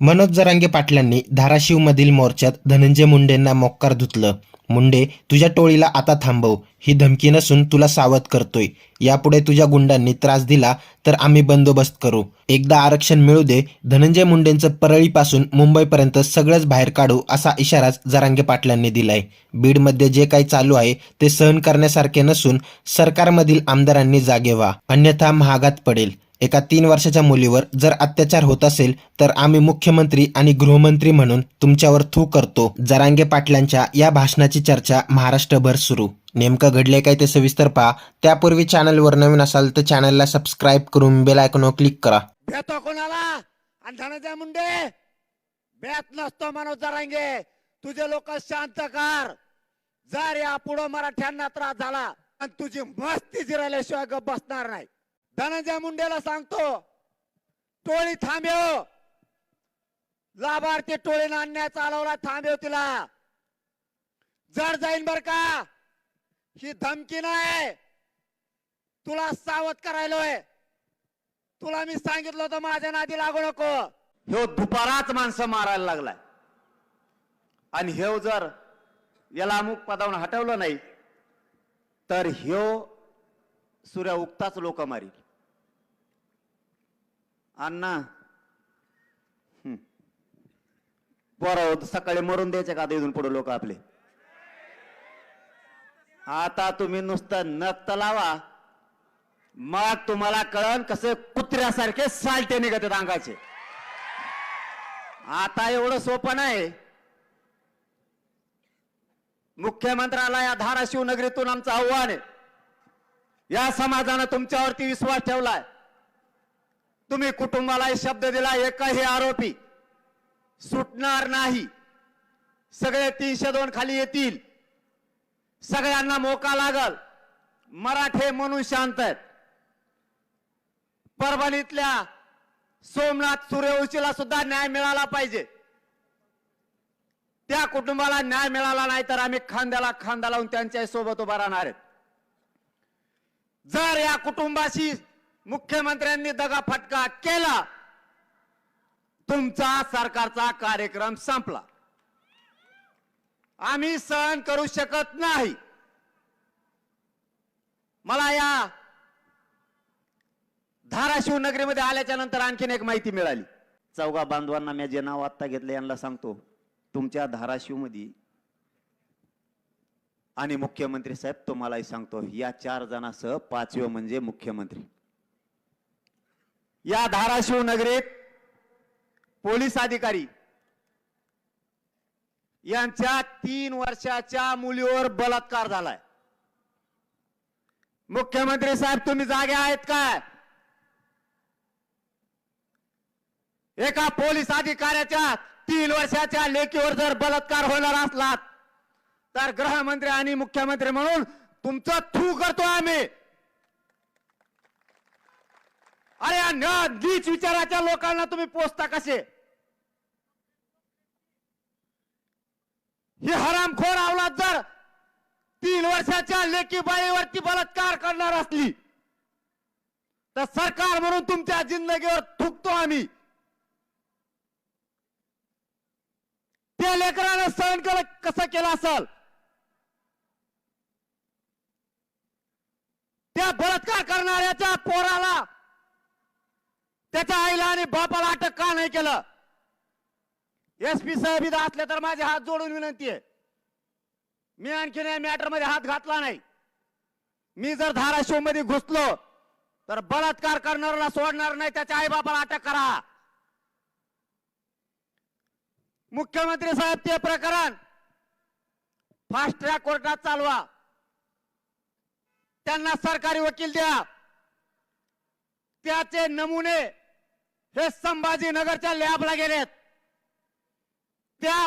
मनोज जरांगे पाटलांनी धाराशिवमधील मोर्चात धनंजय मुंडेंना मोक्कार धुतलं. मुंडे तुझ्या टोळीला आता थांबव. ही धमकी नसून तुला सावध करतोय. यापुढे तुझ्या गुंडांनी त्रास दिला तर आम्ही बंदोबस्त करू. एकदा आरक्षण मिळू दे धनंजय मुंडेंचं परळीपासून मुंबईपर्यंत सगळंच बाहेर काढू असा इशाराच जरांगे पाटलांनी दिलाय. बीडमध्ये जे काही चालू आहे ते सहन करण्यासारखे नसून सरकारमधील आमदारांनी जागे व्हा. अन्यथा महागात पडेल. एका तीन वर्षाच्या मुलीवर जर अत्याचार होत असेल तर आम्ही मुख्यमंत्री आणि गृहमंत्री म्हणून तुमच्यावर थू करतो. जरांगे पाटलांच्या या भाषणाची चर्चा महाराष्ट्रभर सुरू. नेमकं घडले काय ते सविस्तर पहा. त्यापूर्वी चॅनलवर नवीन असाल तर चॅनलला सबस्क्राईब करून बेल आयकॉनवर क्लिक करा. भेटतो कोणाला? आणि धनंजय मुंडे? भेट नसतो मनोज जरांगे. तुझे लोक शांत कर. जर या पुढं मराठ्यांना त्रास झाला. आणि तुझी मस्ती जिरायल्याशिवाय बसणार नाही. धनंजय मुंडेला सांगतो टोळी थांबव. लाभार्थी टोळी नाण्या चालवला थांबव तिला. जड जाईन बर का? ही धमकी नाही. तुला सावध करायलोय. तुला मी सांगितलं होतं माझ्या नादी लागू नको. ह्यो दुपाराच माणसं मारायला लागलाय. आणि ह्यो जर याला अमुक पदावून हटवलं नाही तर ह्यो सूर्य उगताच लोक मारील. अण्णा. हं. पोरं सकाळी मरून द्यायचे का आता इथून पुढे लोक आपले? आता तुम्ही नुसतं नक्त लावा. मग तुम्हाला कळण कसे कुत्र्यासारखे सालटे निघत अंगाचे. आता एवढं सोपं नाही. मुख्यमंत्र्याला या धाराशिव नगरीतून आमचं आव्हान आहे. या समाजानं तुमच्यावरती विश्वास ठेवलाय. तुम्ही कुटुंबालाही शब्द दिला एकही आरोपी सुटणार नाही. सगळे तीनशे दोन खाली येतील. सगळ्यांना मोका लागल. मराठे म्हणून शांत आहेत. परभणीतल्या सोमनाथ सूर्यवंशीला सुद्धा न्याय मिळाला पाहिजे. त्या कुटुंबाला न्याय मिळाला नाही तर आम्ही खांद्याला खांदा लावून त्यांच्यासोबत उभा राहणार आहेत. जर या कुटुंबाशी मुख्यमंत्र्यांनी दगा फटका केला. तुमचा सरकारचा कार्यक्रम संपला. आम्ही सहन करू शकत नाही. मला या धाराशिव नगरीमध्ये आल्याच्यानंतर आणखीन एक माहिती मिळाली. चौघा बांधवांना मी जे नाव आत्ता घेतलं यांना सांगतो. तुमच्या धाराशिवमध्ये आणि मुख्यमंत्री साहेब तुम्हालाही सांगतो या चार जणांसह पाचवे म्हणजे मुख्यमंत्री. या धाराशिव नगरीत पोलीस अधिकारी यांच्या तीन वर्षाच्या मुलीवर बलात्कार झालाय. मुख्यमंत्री साहेब तुम्ही जागे आहेत काय एका पोलीस अधिकाऱ्याच्या तीन वर्षाच्या लेखीवर जर बलात्कार होणार असला तर गृहमंत्री आणि मुख्यमंत्री म्हणून तुमचं थू करतो आम्ही. अरे न- नीच विचाराच्या लोकांना तुम्ही पोचता कसे? ही हरामखोर आवलात जर तीन वर्षाच्या लेकीबाईवरती बलात्कार करणार असली तर सरकार म्हणून तुमच्या जिंदगीवर थुकतो आम्ही. त्या लेकरानं सहन केलं कसं केलं असल? त्या बलात्कार करणाऱ्याच्या पोराला त्याच्या आईला आणि बापाला अटक का नाही केलं? एस पी साहेब इथं असले तर माझे हात जोडून विनंती आहे. मी आणखीन या मॅटरमध्ये हात घातला नाही. मी जर धाराशिवमध्ये घुसलो तर बलात्कार करणाऱ्याला सोडणार नाही त्याच्या आई बापाला अटक करा. मुख्यमंत्री साहेब ते प्रकरण फास्ट ट्रॅक कोर्टात चालवा. त्यांना सरकारी वकील द्या. त्याचे नमुने हे संभाजीनगरच्या लॅबला गेलेत. त्या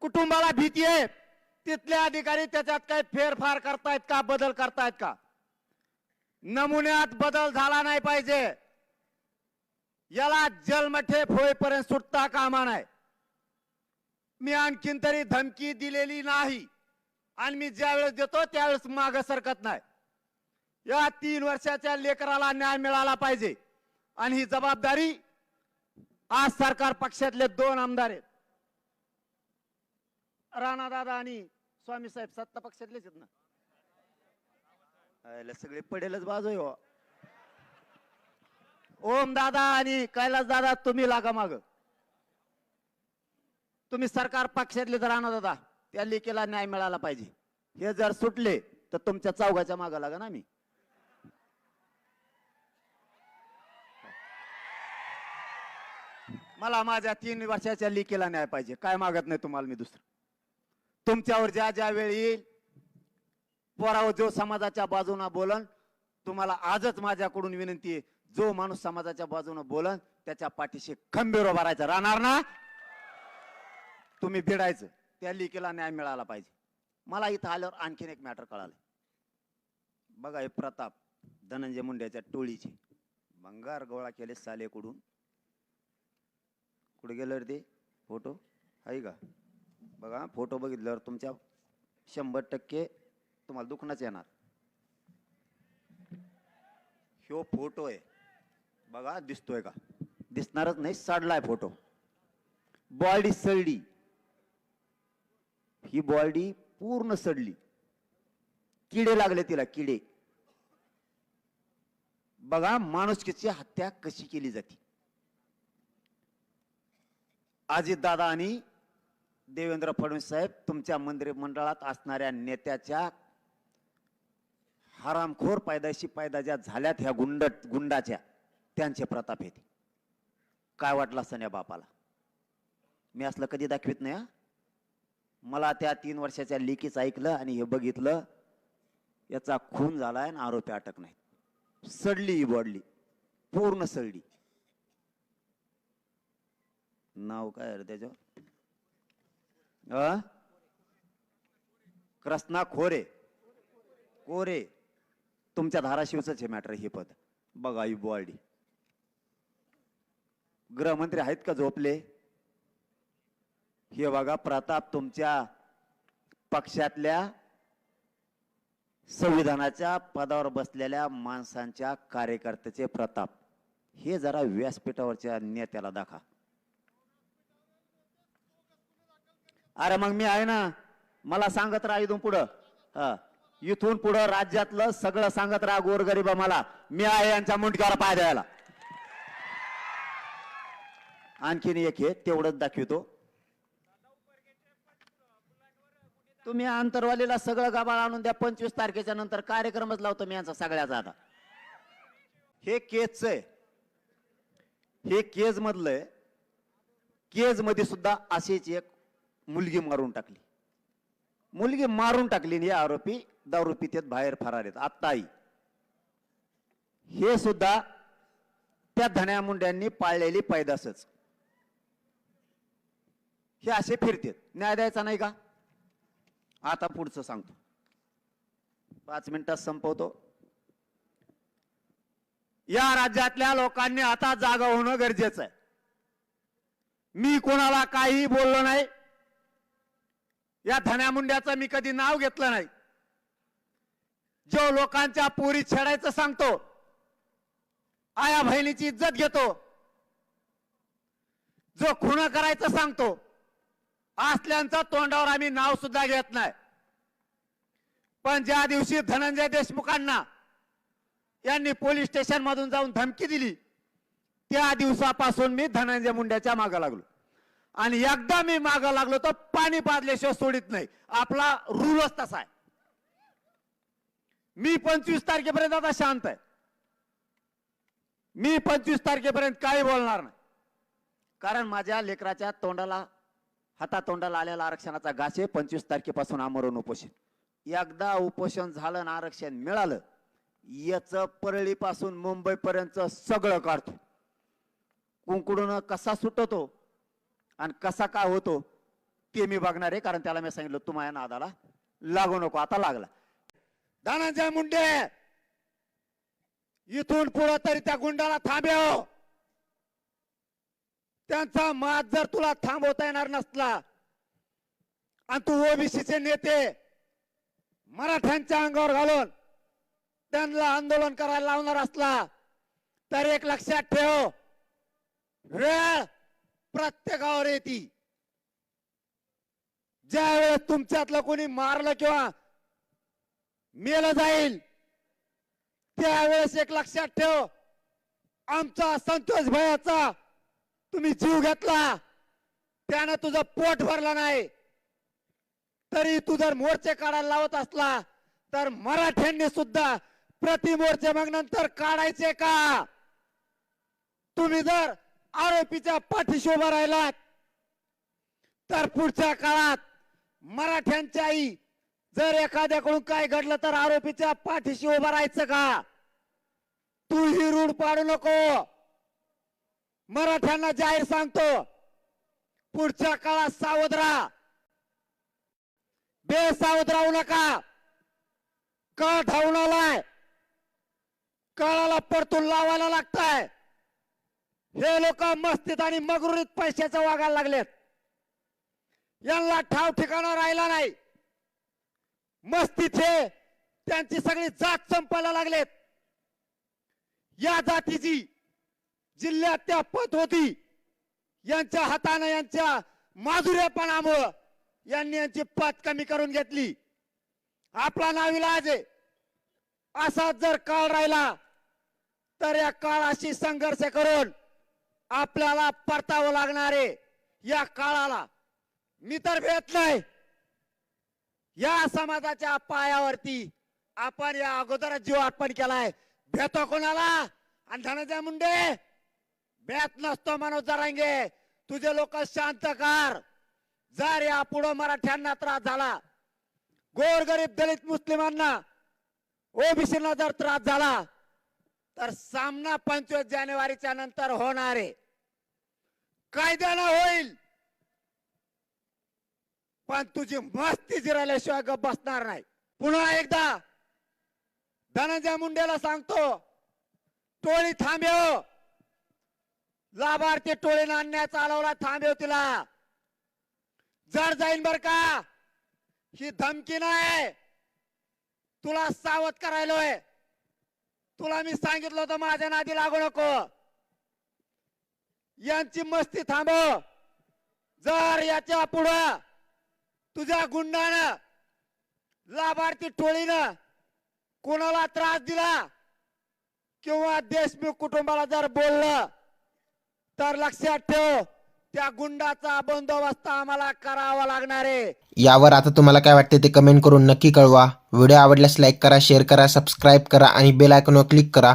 कुटुंबाला भीती आहे. तिथले अधिकारी त्याच्यात काही फेरफार करतायत का बदल करतायत का? नमुन्यात बदल झाला नाही पाहिजे. याला जन्मठेप होईपर्यंत सुटता कामा नाही मी आणखीन तरी धमकी दिलेली नाही. आणि मी ज्यावेळेस देतो त्यावेळेस माग सरकत नाही. या तीन वर्षाच्या लेकराला न्याय मिळाला पाहिजे. आणि ही जबाबदारी आज सरकार पक्षातले दोन आमदार आहेत. राणा दादा आणि स्वामी साहेब सत्ता पक्षातलेच आहेत ना. सगळे पडेलच बाजू हो. ओम दादा आणि कैलास दादा तुम्ही लागा माग. तुम्ही सरकार पक्षातले तर राणा दादा त्या लेखीला न्याय मिळाला पाहिजे. हे जर सुटले तर तुमच्या चौघाच्या मागा लागा ना मी मला माझ्या तीन वर्षाच्या लिकेला न्याय पाहिजे. काय मागत नाही तुम्हाला मी दुसरं? तुमच्यावर ज्या ज्या वेळी येईल पोरावर जो समाजाच्या बाजूनं बोलन तुम्हाला आजच माझ्याकडून विनंती आहे जो माणूस समाजाच्या बाजूनं बोलन त्याच्या पाठीशी खंबीर उभारायचा राहणार ना? तुम्ही भिडायचं. त्या लिकेला न्याय मिळाला पाहिजे. मला इथं आल्यावर आणखीन एक मॅटर कळालं बघा हे प्रताप धनंजय मुंड्याच्या टोळीचे. भंगार गोळा केले सालेकडून. कुठे गेलं रे ते? फोटो? आहे का? बघा फोटो बघितल्यावर तुमच्या शंभर टक्के तुम्हाला दुखणंच येणार. ह्यो फोटो आहे. बघा दिसतोय का? दिसणारच नाही सडलाय फोटो. बॉडी सडली. ही बॉडी पूर्ण सडली. किडे लागले तिला किडे. बघा माणुसकीची हत्या कशी केली जाते. अजितदादा आणि देवेंद्र फडणवीस साहेब तुमच्या मंत्रिमंडळात असणाऱ्या नेत्याच्या हरामखोर पायदाशी पायदा ज्या झाल्यात ह्या गुंड गुंडाच्या. त्यांचे प्रताप येते काय वाटलं असं या बापाला? मी असलं कधी दाखवित नाही हा? मला त्या तीन वर्षाच्या लेकीच ऐकलं आणि हे बघितलं याचा खून झालाय आणि आरोपी अटक नाही सडली ही बॉडली. पूर्ण सडली. नाव काय आहे रे त्याच्यावर? अ? कृष्णा खोरे. कोरे तुमच्या धाराशिवच हे मॅटर हे पद. बघा यू बॉडी गृहमंत्री आहेत का झोपले? हे बघा प्रताप तुमच्या पक्षातल्या संविधानाच्या पदावर बसलेल्या माणसांच्या कार्यकर्त्याचे प्रताप. हे जरा व्यासपीठावरच्या नेत्याला दाखा अरे मग मी आहे ना मला सांगत राहा इथून पुढं. हा. इथून पुढं राज्यातलं सगळं सांगत राहा गोरगरीबा मला. मी आहे यांच्या मुंडक्यावर पाय द्यायला. आणखीन एक हे तेवढंच दाखवतो. तुम्ही अंतरवालीला सगळं गाबाळ आणून द्या पंचवीस तारखेच्या नंतर कार्यक्रमच लावतो मी यांचा सगळ्याचा आता. हे केजच आहे. हे केज मधलं केजमध्ये सुद्धा अशीच एक मुलगी मारून टाकली. मुलगी मारून टाकली आणि हे आरोपी दारू पितेत बाहेर फरार आहेत आत्ताही हे सुद्धा त्या धन्या मुंड्यांनी पाळलेली पैदासच. हे असे फिरतेत. न्याय द्यायचा नाही का? आता पुढचं सांगतो. पाच मिनिटात संपवतो. या राज्यातल्या लोकांनी आता जागा होणं गरजेचं आहे. मी कोणाला काही बोललो नाही. या धन्यामुंड्याचं मी कधी नाव घेतलं नाही. जो लोकांच्या पोरी छेडायचं सांगतो आया बहिणीची इज्जत घेतो जो खुण करायचं सांगतो असल्यांचा तोंडावर आम्ही नाव सुद्धा घेत नाही. पण ज्या दिवशी धनंजय देशमुखांना यांनी पोलीस स्टेशन मधून जाऊन धमकी दिली त्या दिवसापासून मी धनंजय मुंड्याच्या मागे लागलो. आणि एकदा मी माग लागलो तर पाणी पाजल्याशिवाय सोडित नाही. आपला रूलच तसा आहे. मी पंचवीस तारखेपर्यंत आता शांत आहे. मी पंचवीस तारखेपर्यंत काही बोलणार नाही. कारण माझ्या लेकराच्या तोंडाला हातातोंडाला आलेला आरक्षणाचा घास आहे. पंचवीस तारखेपासून आमरण उपोषण. एकदा उपोषण झालं ना आरक्षण मिळालं याच परळीपासून मुंबईपर्यंत सगळं काढतो. कुंकुडून कसा सुटतो? आणि कसा काय होतो ते मी बघणार आहे कारण त्याला मी सांगितलं तू माझ्या नादाला लागू नको आता लागला. धनंजय मुंडे इथून पुढे तरी त्या गुंडाला थांबव हो. त्यांचा मात जर तुला थांबवता येणार नसला आणि तू ओबीसीचे नेते मराठ्यांच्या अंगावर घालून त्यांना आंदोलन करायला लावणार असला तर एक लक्षात ठेव. वेळ प्रत्येकावर येते ज्या वेळेस तुमच्यातलं कोणी मारलं किंवा मेलं जाईल त्यावेळेस एक लक्षात ठेव आमचा संतोष भयाचा तुम्ही जीव घेतला त्यानं तुझं पोट भरलं नाही. तरी तू जर मोर्चे काढायला लावत असला तर मराठ्यांनी सुद्धा प्रति मोर्चे मग नंतर काढायचे का? तुम्ही जर आरोपीच्या पाठीशी उभा राहिलात. तर पुढच्या काळात मराठ्यांच्याही जर एखाद्याकडून काय घडलं तर आरोपीच्या पाठीशी उभं राहायचं का? तू ही रूढ पाडू नको. मराठ्यांना जाहीर सांगतो पुढच्या काळात सावध राहा बेसावध राहू नका. कळ धावून आलाय. कळाला परतून लावायला लागताय. हे लोक मस्तीत आणि मगरुरीत पैशाचं वागायला लागलेत. यांना ठाव ठिकाणा राहिला नाही. मस्तीचे त्यांची सगळी जात संपायला लागलेत. या जातीची जिल्ह्यात त्या पत होती यांच्या हातानं यांच्या माधुर्यपणामुळं यांनी यांची पत कमी करून घेतली. आपला नाविलाज आहे. असाच जर काळ राहिला तर या काळाशी संघर्ष करून आपल्याला परतावं लागणार आहे या काळाला. मी तर भेट नाही. या समाजाच्या पायावरती आपण या अगोदर जीव अर्पण केलाय. भेटो कोणाला? आणि धनंजय मुंडे भेट नसतो मनोज जरांगे तुझे लोक शांत कर. जर या पुढं मराठ्यांना त्रास झाला गोरगरीब दलित मुस्लिमांना ओबीसींना जर त्रास झाला तर सामना पंचवीस जानेवारीच्या नंतर होणार आहे. कायद्यानं होईल. पण तुझी मस्ती जिराल्याशिवाय गप बसणार नाही. पुन्हा एकदा धनंजय मुंडेला सांगतो टोळी थांबेव हो. लाभार्थी टोळीनं अन्याय चालवला थांबेव हो तिला. जड जाईन बर का. ही धमकी नाही. तुला सावध करायलोय. तुला मी सांगितलं होतं माझ्या नादी लागू नको. यांची मस्ती थांबव जर याच्या पुढं तुझ्या गुंडानं लाभार्थी टोळीनं कोणाला त्रास दिला किंवा देशमुख कुटुंबाला जर बोललं तर लक्षात ठेव त्या गुंडाचा बंदोबस्त आम्हाला करावा लागणार आहे. यावर आता तुम्हाला काय वाटते ते कमेंट करून नक्की कळवा. व्हिडिओ आवडल्यास लाईक करा शेअर करा सबस्क्राईब करा आणि बेल आयकॉनवर क्लिक करा.